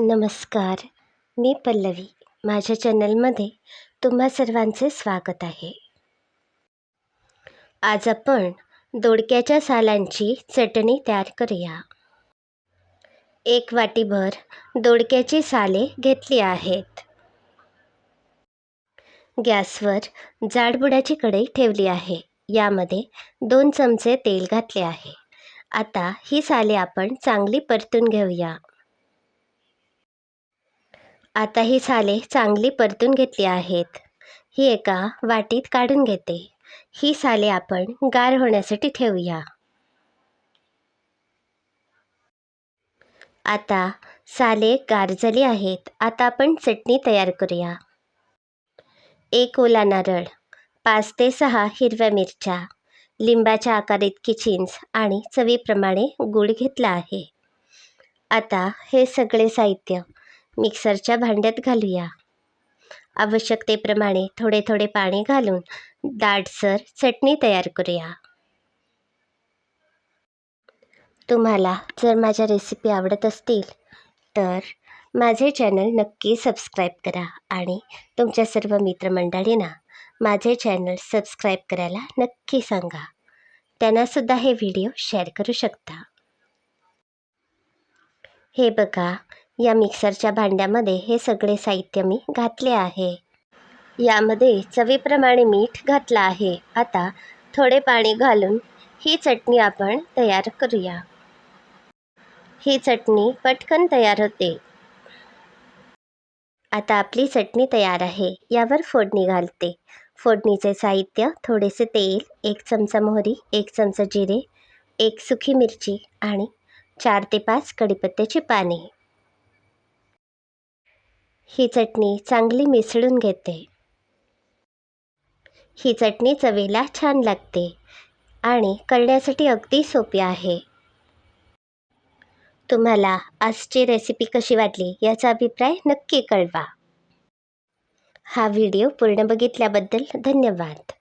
नमस्कार मी पल्लवी. माझ्या चॅनलमध्ये तुम्हा सर्वांचे स्वागत आहे. आज आपण दोडक्याच्या सालांची चटणी तयार करूया. एक वाटीभर दोडक्याची साले घेतली आहेत. गॅसवर जाडबुडाची कढई ठेवली आहे. यामध्ये दोन चमचे तेल घातले आहे. आता ही साले आपण चांगली परतून घेऊया. आता ही साले चांगली परतून घेतली आहेत. ही एका वाटीत काढून घेते. ही साले आपण गार होण्यासाठी ठेवूया. आता साले गार झाली आहेत. आता आपण चटणी तयार करूया. एक ओला नारळ पाच ते सहा हिरव्या मिरच्या लिंबाच्या आकार इतकी चिंच आणि चवीप्रमाणे गूळ घेतला आहे. आता हे सगळे साहित्य मिक्सरच्या भांड्यात घालूया. आवश्यकतेप्रमाणे थोडे थोडे पाणी घालून दाटसर चटणी तयार करूया. तुम्हाला जर माझ्या रेसिपी आवडत असतील तर माझे चॅनल नक्की सबस्क्राईब करा आणि तुमच्या सर्व मित्रमंडळींना माझे चॅनल सबस्क्राईब करायला नक्की सांगा. त्यांनासुद्धा हे व्हिडिओ शेअर करू शकता. हे बघा या मिक्सरच्या भांड्यामध्ये हे सगळे साहित्य मी घातले आहे. यामध्ये चवीप्रमाणे मीठ घातलं आहे. आता थोडे पाणी घालून ही चटणी आपण तयार करूया. ही चटणी पटकन तयार होते. आता आपली चटणी तयार आहे. यावर फोडणी घालते. फोडणीचे साहित्य थोडेसे तेल एक चमचा मोहरी एक चमचा जिरे एक सुखी मिरची आणि चार ते पाच कडीपत्त्याची पाने. ही चटणी चांगली मिसळून घेते. ही चटणी चवीला छान लागते आणि करण्यासाठी अगदी सोपी आहे. तुम्हाला आजची रेसिपी कशी वाटली याचा अभिप्राय नक्की कळवा. हा व्हिडिओ पूर्ण बघितल्याबद्दल धन्यवाद.